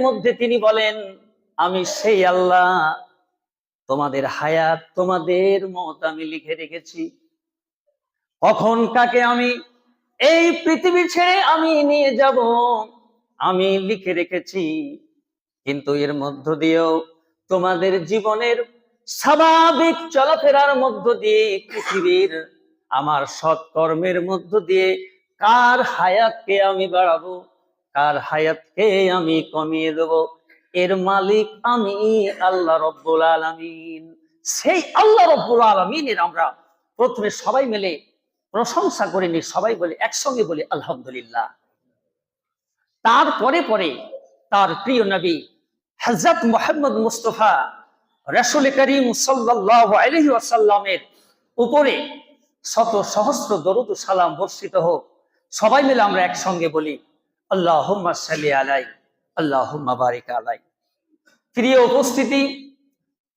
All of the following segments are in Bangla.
মধ্যে তিনি বলেন, আমি সেই আল্লাহ, তোমাদের হায়াত, তোমাদের মত আমি লিখে রেখেছি। কখন কাকে আমি, এই পৃথিবী ছেড়ে আমি নিয়ে যাব, আমি লিখে রেখেছি। কিন্তু এর মধ্য দিয়েও তোমাদের জীবনের স্বাভাবিক চলাফেরার মধ্য দিয়ে পৃথিবীর আমার সৎকর্মের মধ্য দিয়ে কার হায়াতকে আমি বাড়াবো? কার হায়াতকে আমি কমিয়ে দেব? এর মালিক আমি, আল্লাহ রব্বুল আলামিন। সেই আল্লাহ রব্বুল আলামিনের আমরা প্রথমে সবাই মিলে প্রশংসা করে নি সবাই বলে, একসঙ্গে বলি, আলহামদুলিল্লাহ। তারপরে পরে তার প্রিয় নবী হজরত মোহাম্মদ মুস্তফা রসুল করিম আসাল্লামের উপরে শত সহস্র দরুদ সালাম বর্ষিত হোক। সবাই মিলে আমরা একসঙ্গে বলি আল্লাহ সাল্লি আলাই আল্লাহ বারিক আলাই প্রিয় উপস্থিতি,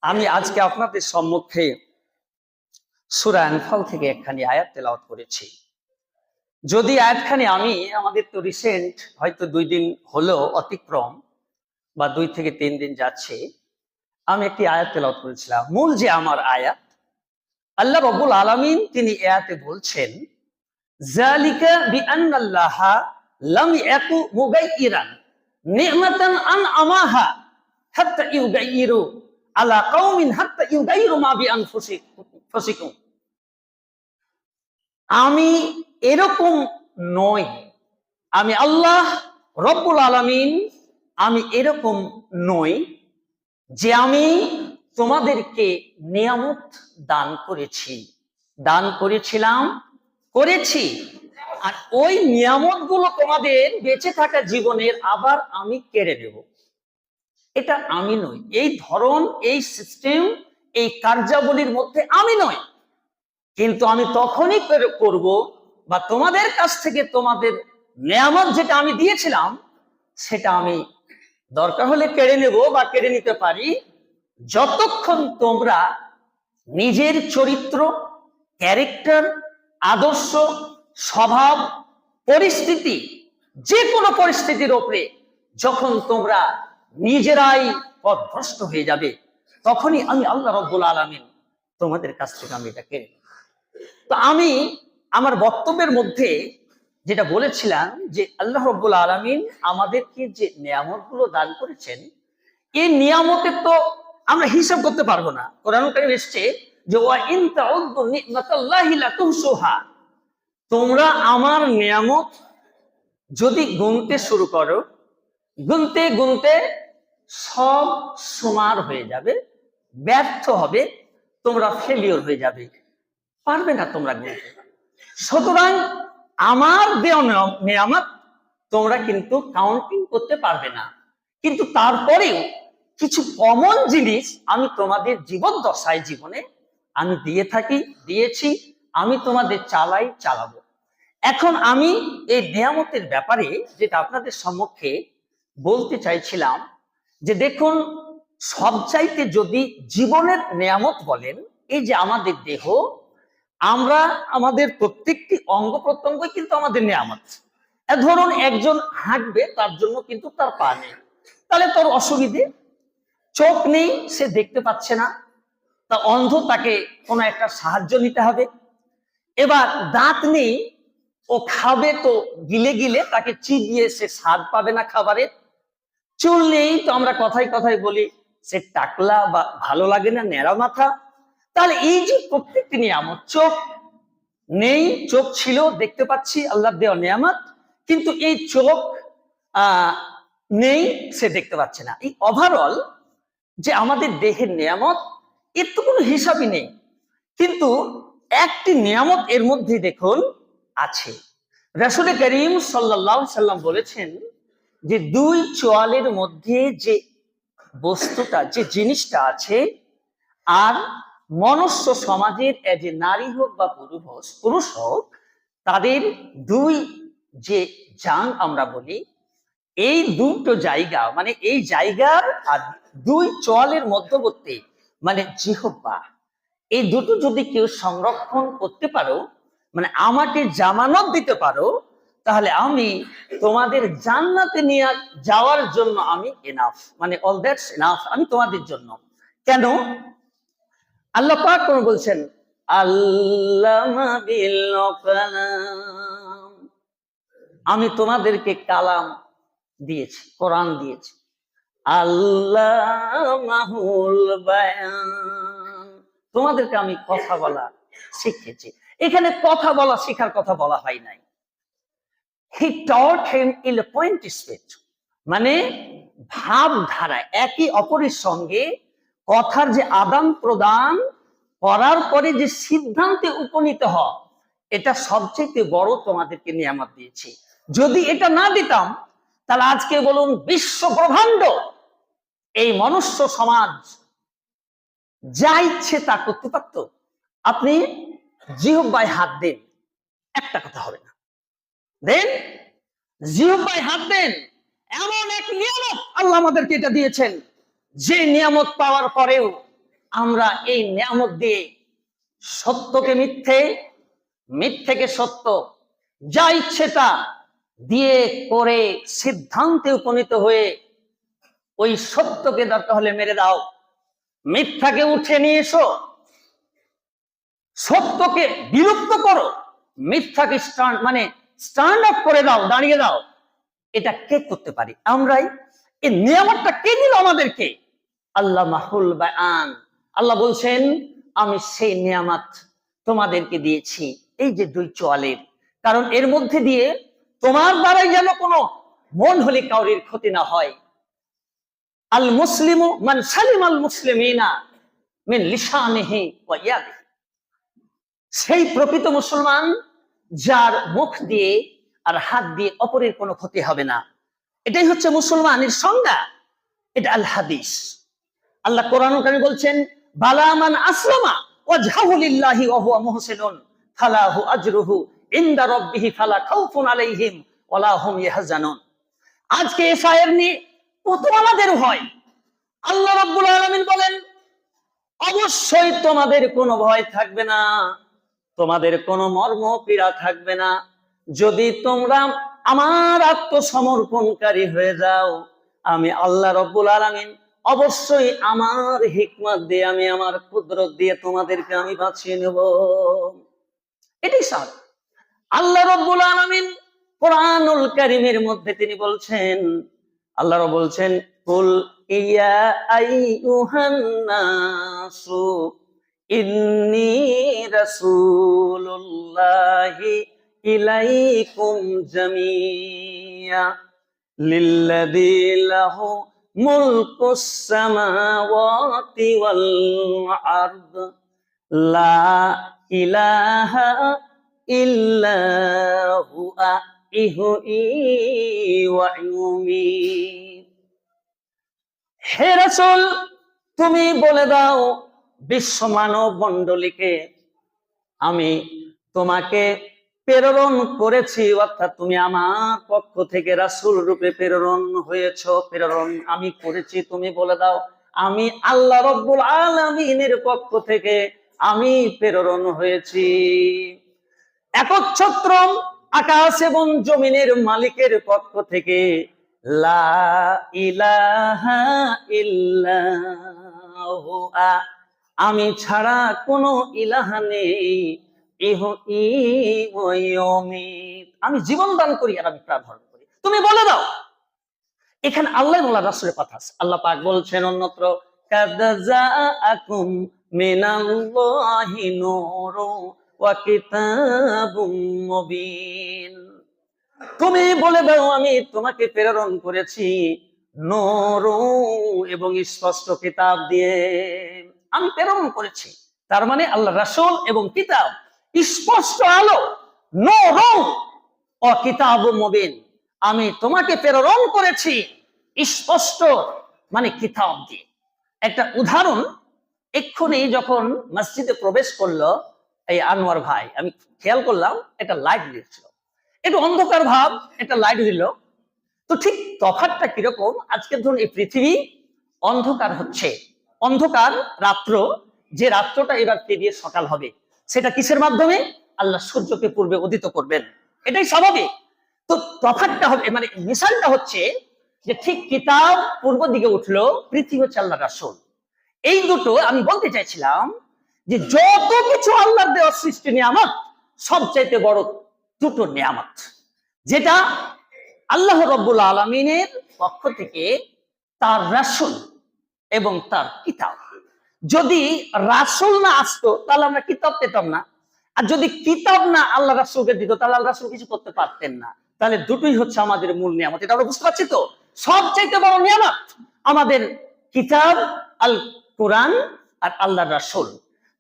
আমি আজকে আপনাদের সম্মুখে সুরা থেকে একখানি আয়াত তেলাওয়াত করেছি। যদি আয়াতখানি আমি, আমাদের তো রিসেন্ট হয়তো দুই দিন হলো অতিক্রম বা দুই থেকে তিন দিন যাচ্ছে আমি একটি আয়াত তেলাওয়াত করেছিলাম। মূল যে আমার আয়াত, আল্লাহ রব্বুল আলামিন তিনি এয়াতে বলছেন, জালিকা বিআনফুসিকুম আমি এরকম নই। আমি আল্লাহ রব্বুল আলামিন, আমি এরকম নই যে আমি তোমাদেরকে নিয়ামত দান করেছি। দান করেছিলাম, করেছি। আর ওই নিয়ামতগুলো তোমাদের বেঁচে থাকা জীবনের আবার আমি কেড়ে দেব এটা আমি নই। এই ধরন, এই সিস্টেম এই কার্যাবলীর মধ্যে আমি নই। কিন্তু আমি তখনই করব বা তোমাদের কাছ থেকে তোমাদের নিয়ামত যেটা আমি দিয়েছিলাম, সেটা আমি দরকার হলে কেড়ে নেব বা কেড়ে নিতে পারি। যতক্ষণ তোমরা নিজের চরিত্র ক্যারেক্টার আদর্শ, স্বভাব, পরিস্থিতি, যে কোনো পরিস্থিতির ওপরে যখন তোমরা নিজেরাই পথভ্রষ্ট হয়ে যাবে, তখনই আমি আল্লাহ রব্বুল আলমিন তোমাদের কাছ থেকে আমি এটা কেড়ে তো আমি আমার বক্তব্যের মধ্যে যেটা বলেছিলাম যে আল্লাহ রব্বুল আলমিন আমাদেরকে যে নিয়ামতগুলো দান করেছেন, এই নিয়ামতের তো আমরা হিসাব করতে পারব না। কোরআন কারিম এসছে যে তোমরা আমার নিয়ামত যদি গুনতে শুরু করো, গুনতে গুনতে সব সমার হয়ে যাবে, ব্যর্থ হবে, তোমরা ফেলিওর হয়ে যাবে। পারবে না তোমরা গুনতে। সুতরাং আমার নিয়াম- নিয়ামত তোমরা কিন্তু কাউন্টিং করতে পারবে না। কিন্তু তারপরেও কিছু কমন জিনিস আমি তোমাদের জীবন দশায় জীবনে আমি দিয়ে থাকি, দিয়েছি, আমি তোমাদের চালাই, চালাবো। এখন আমি এই নিয়ামতের ব্যাপারে যেটা আপনাদের সম্মুখে বলতে চাইছিলাম, যে দেখুন, সবচাইতে যদি জীবনের নিয়ামত বলেন, এই যে আমাদের দেহ আমরা আমাদের প্রত্যেকটি অঙ্গ প্রত্যঙ্গই কিন্তু আমাদের নিয়ামত। ধরুন একজন হাঁটবে, তার জন্য কিন্তু তার পা নেই। তাহলে তোর অসুবিধে? চোখ নেই, সে দেখতে পাচ্ছে না। তা অন্ধ তাকে কোনো একটা সাহায্য নিতে হবে। এবার দাঁত নেই, ও খাবে তো গিলে গিলে, তাকে চিবিয়ে সে স্বাদ পাবে না খাবারের চুল নেই, তো আমরা কথায় কথায় বলি, সে টাকলা বা ভালো লাগে না, ন্যাড়া মাথা। তাহলে এই যে প্রত্যেকটি নিয়ামত, চোখ নেই, চোখ ছিল, দেখতে পাচ্ছি, আল্লাহ দেওয়া নিয়ামত, কিন্তু এই চোখ নেই, সে দেখতে পাচ্ছে না। এই ওভারঅল যে আমাদের দেহের নিয়ামত, এর তো কোনো হিসাবই নেই। কিন্তু একটি নিয়ামত এর মধ্যে দেখুন, আছে। রাসুল করিম সাল্লাহ সাল্লাম বলেছেন যে দুই চোয়ালের মধ্যে যে বস্তুটা, যে জিনিসটা আছে, আর মনুষ্য সমাজের যে নারী হোক বা পুরুষ পুরুষ হোক, তাদের দুই যে জাং আমরা বলি, এই দুটো জায়গা মানে এই জায়গার আর দুই চোয়ালের মধ্যবর্তী মানে জিহব্বা এই দুটো যদি কেউ সংরক্ষণ করতে পারো মানে আমাকে জামানত দিতে পারো, তাহলে আমি তোমাদের জান্নাতে নিয়ে যাওয়ার জন্য আমি এনাফ মানে অল দ্যাটস এনাফ আমি তোমাদের জন্য। কেন? আল্লাহ পাক কোন বলছেন? আমি তোমাদেরকে কালাম দিয়েছি, কোরআন দিয়েছি। বায়ান। তোমাদেরকে আমি কথা বলা শিখেছি। এখানে কথা বলা শেখার কথা বলা হয় নাই। He taught him in point speech মানে ভাবধারা, একই অপরের সঙ্গে কথার যে আদান প্রদান করার পরে যে সিদ্ধান্তে উপনীত হওয়া এটা সবচেয়ে বড় তোমাদেরকে নিয়ামত দিয়েছি। যদি এটা না দিতাম, তাহলে আজকে বলুন বিশ্ব ব্রহ্মাণ্ড এই মনুষ্য সমাজ, যা ইচ্ছে তা করতে পারত, আপনি জিহব্বায় হাত দেন, একটা কথা হবে না। দেন জিহব্বায় হাত দেন, এমন এক নিয়ামত আল্লাহ আমাদেরকে এটা দিয়েছেন। যে নিয়ামত পাওয়ার পরেও আমরা এই নিয়ামত দিয়ে সত্যকে মিথ্যে, মিথ্যেকে সত্য, যা ইচ্ছে তা দিয়ে করে সিদ্ধান্তে উপনীত হয়ে ওই সত্যকে দরকার হলে মেরে দাও। মিথ্যাকে উঠে নিয়ে এসো। সত্যকে বিলুপ্ত করো। মিথ্যাকে স্ট্যান্ড মানে স্ট্যান্ড আপ করে দাও, দাঁড়িয়ে দাও। এটা কে করতে পারি? আমরাই। এই নিয়ামতটা কে দিল আমাদেরকে? আল্লাহ মাহুল বায়ান। আল্লাহ বলছেন, আমি সেই নিয়ামত তোমাদেরকে দিয়েছি। এই যে দুই চোয়ালের। কারণ এর মধ্যে দিয়ে তোমার দ্বারাই যেন কোনো মন হলে কাউরির ক্ষতি না হয়। আল মুসলিম মান সালিম আল ইয়াদিহি। সেই প্রকৃত মুসলমান যার মুখ দিয়ে আর হাত দিয়ে অপরের কোনো ক্ষতি হবে না। এটাই হচ্ছে মুসলমানের সংজ্ঞা। এটা আল হাদিস। আল্লাহ কোরআন কারণে বলছেন বালামান আসলামা ওয়াজহাহু লিল্লাহি ওয়া হুয়া মুহসিনুন, ফালাহু আজরুহু ইনদা রাব্বিহি ফালা খাউফুন আলাইহিম ওয়ালা হুম ইয়াহজানুন। আজকে এই শায়ের নিয়ে কত আমাদের ভয়। আল্লাহ রাব্বুল আলামিন বলেন, অবশ্যই তোমাদের কোনো ভয় থাকবে না, তোমাদের কোনো মর্ম পীড়া থাকবে না। যদি তোমরা আমার আত্মসমর্পণকারী হয়ে যাও, আমি আল্লাহ রব্বুল আলামিন অবশ্যই আমার হিকমত দিয়ে আমি, আমার কুদরত দিয়ে তোমাদেরকে আমি বাঁচিয়ে নেব। এটাই সার। আল্লাহ রব্বুল আলামিন কোরআনুল কারিমের মধ্যে তিনি বলছেন, আল্লাহ বলছেন, কুল ইয়া আইয়ুহান নাসু, ইন্নী রাসূলুল্লাহি ইলাইকুম জামিয়া, লিল্লাযী লাহু সামাওয়াতি ওয়াল আরদ, লা ইলাহা ইল্লা হুয়া ইহুই হে তুমি বলে দাও বিশ্ব মানব মণ্ডলীকে, আমি তোমাকে প্রেরণ করেছি, অর্থাৎ তুমি আমার পক্ষ থেকে রাসূল রূপে প্রেরণ হয়েছ। প্রেরণ আমি করেছি, তুমি বলে দাও, আমি আল্লাহ রব্বুল আলামিনের পক্ষ থেকে আমি প্রেরণ হয়েছি। একচ্ছত্র আকাশ এবং জমিনের মালিকের পক্ষ থেকে আমি ছাড়া কোনো ইলাহা নেই। আমি জীবন দান করি, আর আমি প্রাণ করি। তুমি বলে দাও। এখানে আল্লাহ রাসুলের কথা আছে। আল্লাহ পাক বলছেন অন্যত্র তুমি বলে দাও, আমি তোমাকে প্রেরণ করেছি নূরু এবং স্পষ্ট কিতাব দিয়ে। আমি প্রেরণ করেছি। তার মানে আল্লাহ রাসুল এবং কিতাব স্পষ্ট আলো নূরু ও কিতাব মুবিন। আমি তোমাকে প্রেরণ করেছি স্পষ্ট মানে কিতাব দিয়ে। একটা উদাহরণ, এক্ষুনি যখন মসজিদে প্রবেশ করল এই আনোয়ার ভাই, আমি খেয়াল করলাম একটা লাইট দিয়েছিল। একটু অন্ধকার ভাব, একটা লাইট দিল। তো ঠিক তফাৎটা কীরকম? আজকে ধরুন এই পৃথিবী অন্ধকার হচ্ছে। অন্ধকার রাত্র, যে রাত্রটা এবার পেরিয়ে সকাল হবে। সেটা কিসের মাধ্যমে? আল্লাহ সূর্যকে পূর্বে উদিত করবেন। এটাই স্বাভাবিক তো তফাৎটা হবে মানে মিশালটা হচ্ছে যে ঠিক কিতাব পূর্ব দিকে উঠল, পৃথিবী হচ্ছে আল্লাহ রাসূল। এই দুটো আমি বলতে চাইছিলাম যে যত কিছু আল্লাহর দেওয়া সৃষ্টি নিয়ামত, সবচাইতে বড় দুটো নিয়ামত। যেটা আল্লাহ রব্বুল আলমিনের পক্ষ থেকে তার রাসূল এবং তার কিতাব। যদি রাসূল না আসতো, তাহলে আমরা কিতাব পেতাম না। আর যদি কিতাব না আল্লাহ রাসূলকে দিত, তাহলে আল্লাহ রাসূল কিছু করতে পারতেন না। তাহলে দুটোই হচ্ছে আমাদের মূল নিয়ামত। এটা আমরা বুঝতে পারছি তো? সবচাইতে বড় নিয়ামত আমাদের কিতাব, আল কোরআন আর আল্লাহ রাসূল।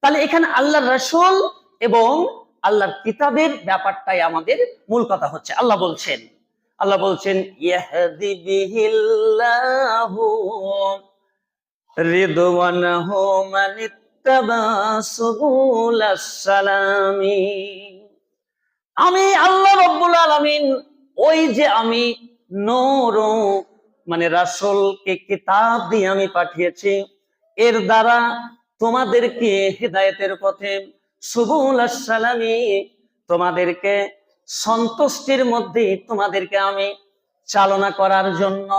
তাহলে এখানে আল্লাহ রাসূল এবং আল্লাহর কিতাবের ব্যাপারটাই আমাদের মূল কথা হচ্ছে। আল্লাহ বলছেন আল্লাহ বলছেন, ইয়াহদি বিহিল্লাহু সুবুলাস সালামি আমি আল্লাহ রব্বুল আলামিন, ওই যে আমি নূর মানে রাসূলকে কিতাব দিয়ে আমি পাঠিয়েছি, এর দ্বারা তোমাদেরকে হেদায়েতের পথে সুবুল সালামি তোমাদেরকে সন্তুষ্টির মধ্যে তোমাদেরকে আমি চালনা করার জন্য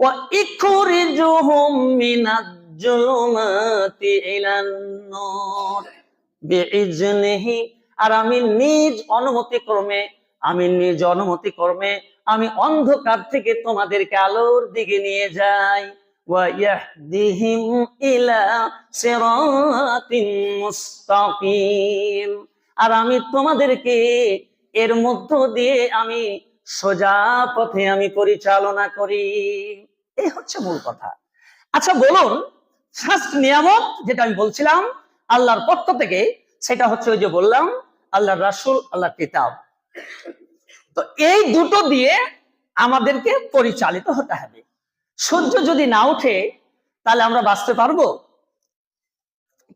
ওয়া ইখরিজুহুম মিনাজ জুলুমাতি ইলান নূর বিইজনিহি আর আমি নিজ অনুমতি ক্রমে আমি নিজ অনুমতি ক্রমে আমি অন্ধকার থেকে তোমাদেরকে আলোর দিকে নিয়ে যাই ويهديهم إلى صراط মুস্তাকিম আর আমি তোমাদেরকে এর মধ্য দিয়ে আমি সোজা পথে আমি পরিচালনা করি। এই হচ্ছে মূল কথা। আচ্ছা বলুন ফার্স্ট নিয়ামত যেটা আমি বলছিলাম, আল্লাহর পক্ষ থেকে, সেটা হচ্ছে ওই যে বললাম, আল্লাহর রাসূল, আল্লাহর কিতাব। তো এই দুটো দিয়ে আমাদেরকে পরিচালিত হতে হবে। সূর্য যদি না ওঠে, তাহলে আমরা বাঁচতে পারব?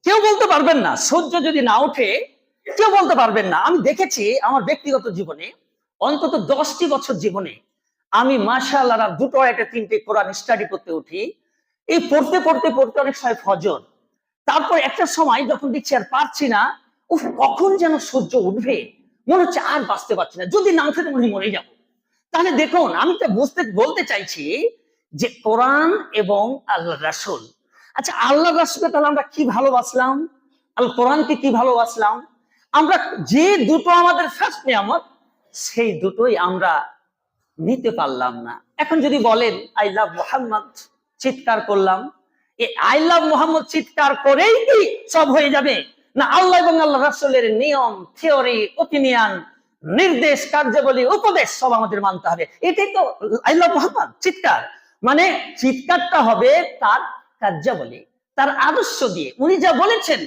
কেউ বলতে পারবেন না, সূর্য যদি না ওঠে, কেউ বলতে পারবেন না। আমি দেখেছি আমার ব্যক্তিগত জীবনে অন্তত দশটি বছর জীবনে আমি মাশাআল্লাহ দুটো একটা তিনটে কোরআন স্টাডি করতে উঠি। এই পড়তে পড়তে পড়তে অনেক সময় ফজর। তারপর একটা সময় যখন দেখছি আর পারছি না, উফ, কখন যেন সূর্য উঠবে? মনে হচ্ছে আর বাঁচতে পারছি না। যদি না উঠে মনে মরে যাব। তাহলে দেখুন, আমি তো বুঝতে, বলতে চাইছি যে কোরআন এবং আল্লাহ রাসুল। আচ্ছা আল্লাহ রাসূলকে তাহলে আমরা কি ভালোবাসলাম? আল কোরআনকে কি ভালোবাসলাম? আমরা যে দুটো আমাদের ফার্স্ট নিয়ামত সেই দুটোই আমরা নিতে পারলাম না। এখন যদি বলেন, আই লাভ মোহাম্মদ চিৎকার করলাম। আই লাভ মোহাম্মদ চিৎকার করেই কি সব হয়ে যাবে? না, আল্লাহ এবং আল্লাহ রাসূলের নিয়ম থিওরি ওপিনিয়ন নির্দেশ, কার্যাবলী, উপদেশ সব আমাদের মানতে হবে। এটাই তো আই লাভ মোহাম্মদ চিৎকার। মানে চিৎকারটা হবে তার কার্যাবলী, তার আদর্শ দিয়ে। উনি যা বলেছেন,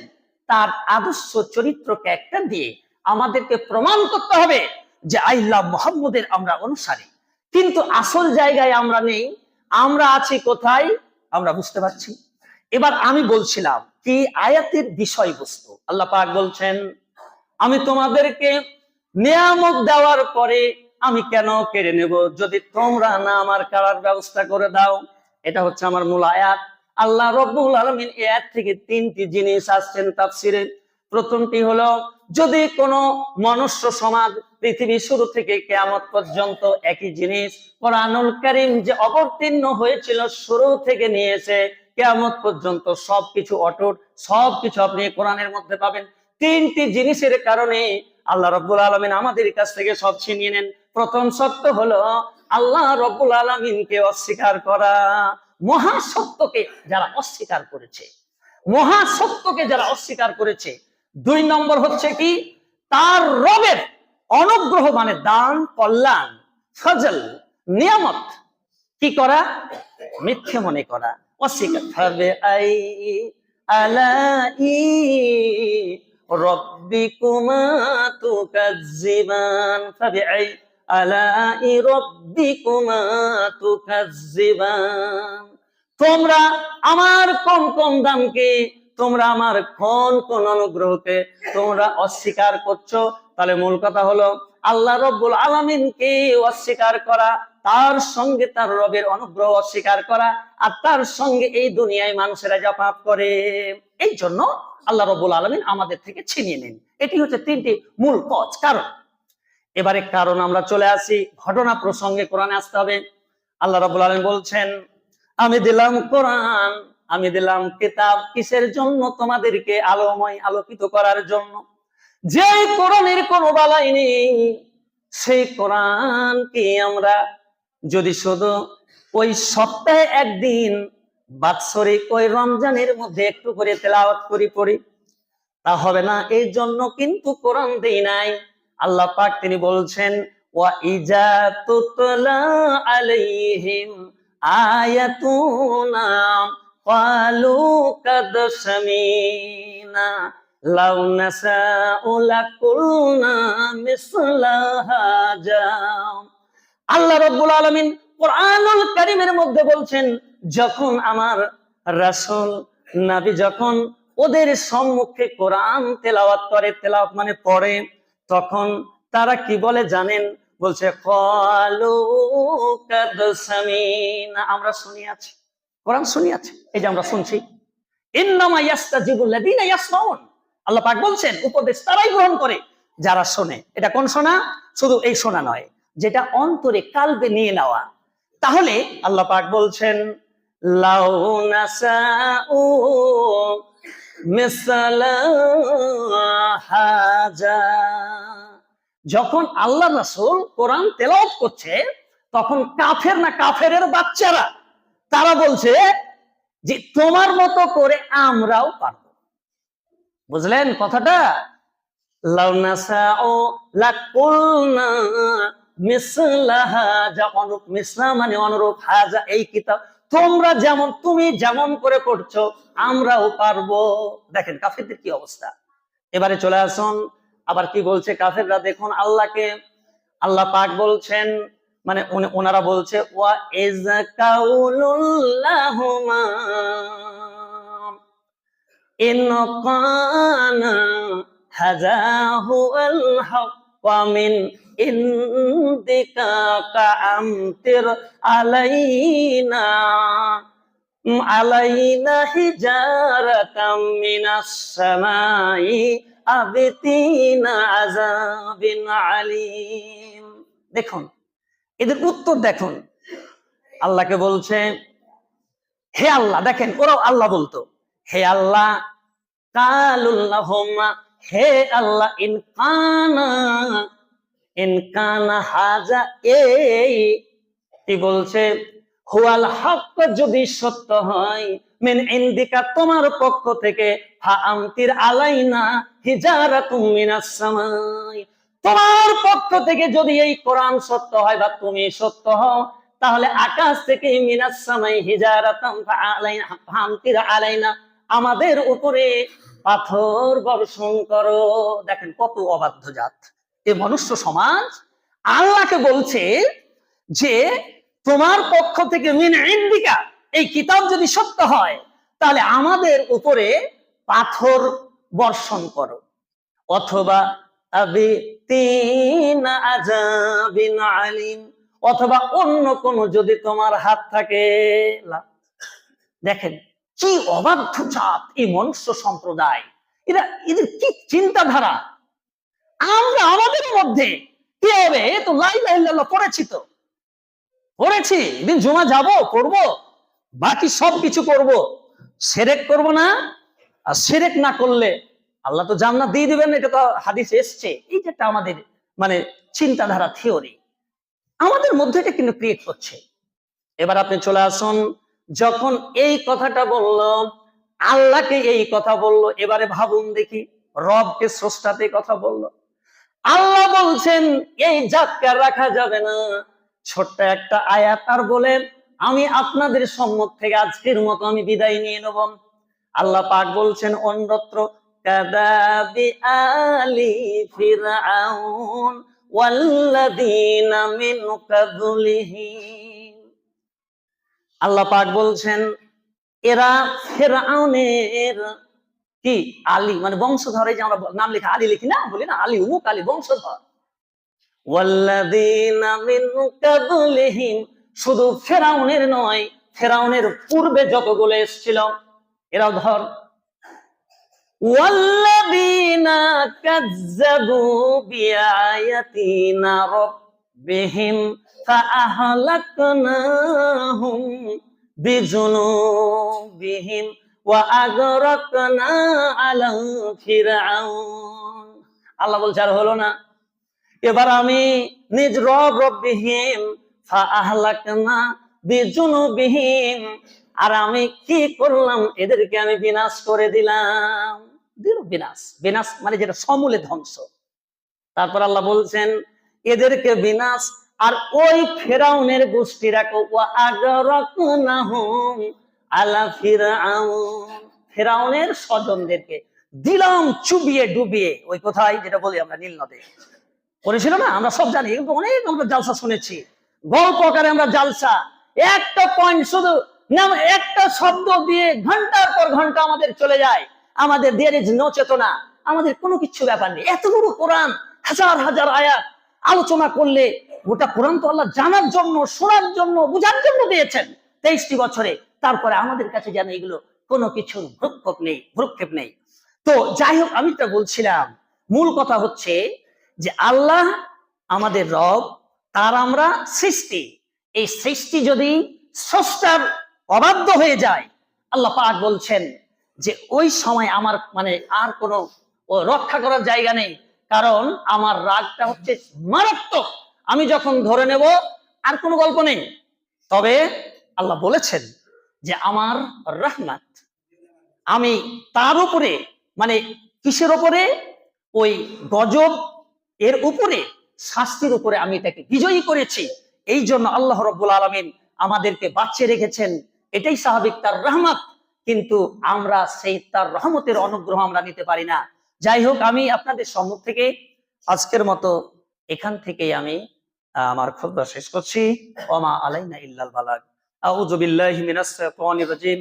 তার আদর্শ চরিত্রকে একটা দিয়ে আমাদেরকে প্রমাণ করতে হবে। যে আই মোহাম্মদের আমরা অনুসারী। কিন্তু আসল জায়গায় আমরা নেই, আমরা আছি কোথায় আমরা বুঝতে পারছি এবার আমি বলছিলাম, কি আয়াতের বিষয়বস্তু? আল্লাহ পাক বলছেন, আমি তোমাদেরকে নিয়ামত দেওয়ার পরে আমি কেন কেড়ে নেব? যদি তোমরা না আমার কারার ব্যবস্থা করে দাও, এটা হচ্ছে আমার মূল আয়াত। আল্লাহ রব্বুল আলমিন আয়াত থেকে তিনটি জিনিস আসছেন তাফসিরে। প্রথমটি হলো যদি কোনো মনুষ্য সমাজ পৃথিবী শুরু থেকে কেয়ামত পর্যন্ত একই জিনিস কোরআনুল করিম যে অবতীর্ণ হয়েছিল শুরু থেকে নিয়েছে, কেয়ামত পর্যন্ত সবকিছু অটুট, সবকিছু আপনি কোরআনের মধ্যে পাবেন। তিনটি জিনিসের কারণে আল্লাহ রব্বুল আলমিন আমাদের কাছ থেকে সব ছিনিয়ে নেন। প্রথম সত্য হলো, আল্লাহ রব্বুল আলমিনকে অস্বীকার করা। মহাসত্যকে যারা অস্বীকার করেছে, মহাসত্যকে যারা অস্বীকার করেছে দুই নম্বর হচ্ছে কি? তার রবের অনুগ্রহ মানে দান, কল্যাণ, ফজল, নিয়ামত কি করা? মিথ্যে মনে করা। অস্বীকার আই তুকাজ্জিবান। তোমরা আমার কম কম দামকে তোমরা আমার কোন কোন অনুগ্রহকে তোমরা অস্বীকার করছ? তাহলে মূল কথা হলো, আল্লাহ রব্বুল আলামিনকে অস্বীকার করা, তার সঙ্গে তার রবের অনুগ্রহ অস্বীকার করা, আর তার সঙ্গে এই দুনিয়ায় মানুষেরা যা করে। এই জন্য আল্লাহ রবুল আলমিন আমাদের থেকে ছিনিয়ে নেন। এটি হচ্ছে তিনটি মূল কজ কারণ, এবারে কারণ আমরা চলে আসি, ঘটনা প্রসঙ্গে কোরআনে আসতে হবে। আল্লাহ রবুল আলম বলছেন, আমি দিলাম কোরআন আমি দিলাম কিতাব কিসের জন্য? তোমাদেরকে আলোময় আলোকিত করার জন্য। যে কোরআনের কোনো বালাই নেই, সেই কোরআন কি আমরা যদি শুধু ওই সপ্তাহে একদিন, বাৎসরিক ওই রমজানের মধ্যে একটু করে তেলাওয়াত করি, পড়ি, তা হবে না। এই জন্য কিন্তু কোরআন দেই নাই। আল্লাহ পাক তিনি বলছেন, ওয়া ইজা তুতলা আলাইহিম আয়াতুনা ক্বালু কাদ সামিনা লাউ নাসাউ লাকুলনা মিসলা হাজা আল্লাহ রাব্বুল আলামিন কোরআনুল কারীমের মধ্যে বলছেন, যখন আমার রাসূল, নবী যখন ওদের সম্মুখে কোরআন তেলাওয়াত করে, তেলাওয়াত মানে পড়ে, তখন তারা কি বলে জানেন? বলছে ক্বালু কাদ আমরা শুনিয়াছি। কোরআন শুনিয়াছি এই যে আমরা শুনছি। আল্লাহ পাক বলছেন, উপদেশ তারাই গ্রহণ করে যারা শোনে। এটা কোন শোনা শুধু এই শোনা নয়, যেটা অন্তরে কালবে নিয়ে নেওয়া। তাহলে আল্লাহ পাক বলছেন যখন আল্লাহ রাসুল কোরআন তেলাওয়াত করছে, তখন কাফের না কাফেরের বাচ্চারা তারা বলছে যে তোমার মতো করে আমরাও পারব। বুঝলেন কথাটা? মানে তোমরা যেমন, তুমি যেমন করে করছ, আমরাও পারব। দেখেন কি অবস্থা। এবারে চলে আসুন, আবার কি বলছে কাফেররা? দেখুন, আল্লাহকে, আল্লাহ পাক বলছেন মানে ওনারা বলছে, ওয়া ইজ কাউলুল্লাহুমা ইন কানা হাযাহু আল হাক্ক মিন ইনদিকা কাআমতির আলাইনা আলাইনা হিজারাতাম মিনাস সামাই আবিতিনা আযাবিন আলিম। দেখুন এদের উত্তর দেখুন। আল্লাহকে বলছে, হে আল্লাহ, দেখেন, ওরাও আল্লাহ বলতো, হে আল্লাহ কালুল্লাহুম্মা হে আল্লাহ ইনকানা ইনকানা হাজা এই। কি বলছে, হুয়াল হক যদি সত্য হয়, মেন ইন্দিকা, তোমার পক্ষ থেকে হা আমতির আলাইনা হিজারাতুম মিনাস সামাই। তোমার পক্ষ থেকে যদি এই কোরআন সত্য হয় বা তুমি সত্য হও, তাহলে আকাশ থেকে আমাদের উপরে পাথর বর্ষণ করো। দেখেন কত অবাধ্য জাত। এ মনুষ্য সমাজ আল্লাহকে বলছে যে তোমার পক্ষ থেকে মিন ইন্দিকা, এই কিতাব যদি সত্য হয়, তাহলে আমাদের উপরে পাথর বর্ষণ করো। অথবা আবি তিন আজাবিন আলিম। অথবা অন্য কোন যদি তোমার হাত থাকে দেখেন কি অবাধ্য জাত এই মনুষ্য সম্প্রদায়। এরা, এদের কি চিন্তাধারা? আমরা আমাদের মধ্যে কি হবে? তো লাই লাইল্লাহ পড়েছি তো। পড়েছি, এদিন জমা যাব, পড়ব, বাকি সব কিছু করব। সেরেক করব না, আর সেরেক না করলে আল্লাহ তো জান্নাত দিয়ে দিবেন, এটা তো হাদিস এসছে। এই যে একটা আমাদের মানে চিন্তাধারা থিওরি আমাদের মধ্যে এটা কিন্তু ক্রিয়েট করছে এবার আপনি চলে আসুন, যখন এই কথাটা বলল, আল্লাহকে এই কথা বলল, এবারে ভাবুন দেখি, রবকে স্রষ্টাতে কথা বলল। আল্লাহ বলছেন, এই জাতকে রাখা যাবে না। ছোট্ট একটা আয়াত আর বলেন, আমি আপনাদের সম্মুখ থেকে আজকের মতো আমি বিদায় নিয়ে নেব। আল্লাহ পাক বলছেন, অন্যত্র কাদাবি আলি ফিরআউন ওয়াল্লাযীনা মিন কাবলিহিম আল্লাহ পাক বলছেন, এরা ফেরাউনের কি? আলী মানে বংশধর যে আমরা নাম লিখে, আলী লিখি না, বলি না, আলী, উমুক আলী, বংশধর। ওয়াল্লাযীনা মিন কাবলিহিম শুধু ফেরাউনের নয় ফেরাউনের পূর্বে যতগুলো এসেছিল, এরাও ধর ওয়াল্লাযীনা কাযযাবু বিআয়াতিনা রাব্বিহিম فأهلكناهم بذنوبهم وأغرقنا على فرعون আল্লাহ বলছে আর হলো না এবার আমি নিজ রব রব্বিহীন ফাআহলাকনা বিজুনুবিহীন আর আমি কি করলাম এদেরকে আমি বিনাশ করে দিলাম দিল বিনাশ। বিনাশ মানে যেটা সমূলে ধ্বংস। তারপর আল্লাহ বলছেন, এদেরকে বিনাশ, আর ওই ফেরাউনের গোষ্ঠী রাখো। ফেরাউনের স্বজনদেরকে দিলাম চুবিয়ে ডুবিয়ে। ওই কোথায় যেটা বলি আমরা নীল নদে। করেছিল না? আমরা সব জানি, কিন্তু অনেক আমরা জালসা শুনেছি। গল্প আকারে আমরা জালসা। একটা পয়েন্ট শুধু একটা শব্দ দিয়ে ঘণ্টার পর ঘণ্টা আমাদের চলে যায়। আমাদের দেয়ার ইজ নো চেতনা। আমাদের কোনো কিছু ব্যাপার নেই। এতগুলো কোরআন, হাজার হাজার আয়াত আলোচনা করলে গোটা কোরআন তো আল্লাহ জানার জন্য, শোনার জন্য, বোঝার জন্য দিয়েছেন। তেইশটি বছরে তারপরে আমাদের কাছে যেন এগুলো কোনো কিছুর ভ্রুক্ষেপ নেই ভ্রুক্ষেপ নেই। তো যাই হোক, আমি তো বলছিলাম, মূল কথা হচ্ছে যে আল্লাহ আমাদের রব, তার আমরা সৃষ্টি। এই সৃষ্টি যদি স্রষ্টার অবাধ্য হয়ে যায়, আল্লাহ পাক বলছেন যে ওই সময় আমার মানে আর কোনো রক্ষা করার জায়গা নেই। কারণ আমার রাগটা হচ্ছে মারাত্মক। আমি যখন ধরে নেব, আর কোনো গল্প নেই। তবে আল্লাহ বলেছেন যে আমার রহমত, আমি তার উপরে মানে কিসের উপরে? ওই গজব এর উপরে, শাস্তির উপরে আমি তাকে বিজয়ী করেছি। এই জন্য আল্লাহ রব্বুল আলমিন আমাদেরকে বাঁচিয়ে রেখেছেন। এটাই স্বাভাবিক, তার রহমত। কিন্তু আমরা সেই তার রহমতের অনুগ্রহ আমরা নিতে পারি না। যাই হোক, আমি আপনাদের সম্মুখ থেকে আজকের মতো এখান থেকে আমি আমার খুদ্া শেষ করছি। ওমা আলাইনা ইল্লাল বালাগ। আউযু বিল্লাহি মিনাশ শাইতানির রাজিম।